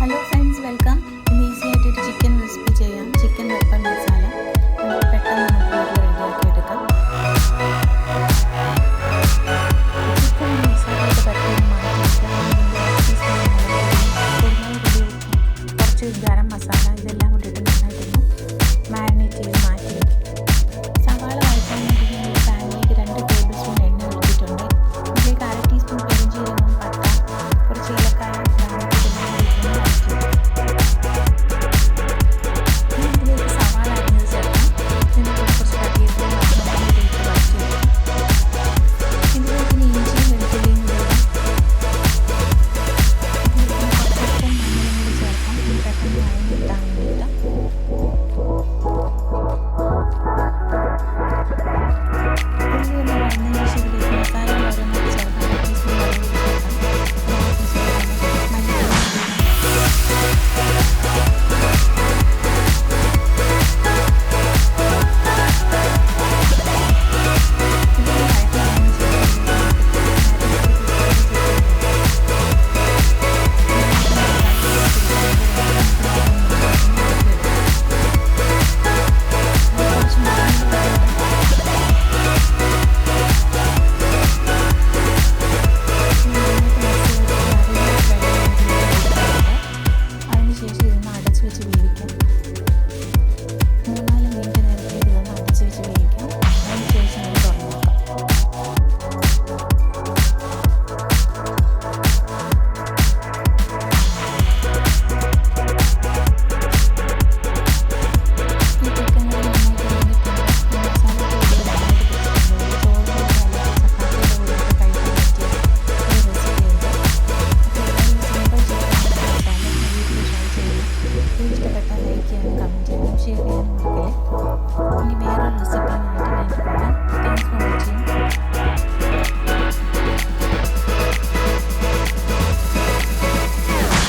Hello friends welcome ഇന്ന് easy ആയിട്ട് ഒരു ചിക്കൻ റെസിപ്പി ചെയ്യാം. ചിക്കൻ വെപ്പൺ മസാല നമുക്ക് പെട്ടെന്ന് നമുക്ക് റെഡിയാക്കി എടുക്കാം. ചിക്കൻ മസാലയുടെ മാറ്റി കുറച്ച് ഗരം മസാല ഇതെല്ലാം കൂടി നന്നായിട്ടൊന്ന് മാരിനേറ്റ് ചെയ്ത് മാറ്റി വയ്ക്കും 아닙니다. 아닙니다. മൂന്നാൽ മിനിറ്റ് നേരത്തെ വെള്ളം അടച്ചു വെച്ച് വേവിക്കും Tavsiye.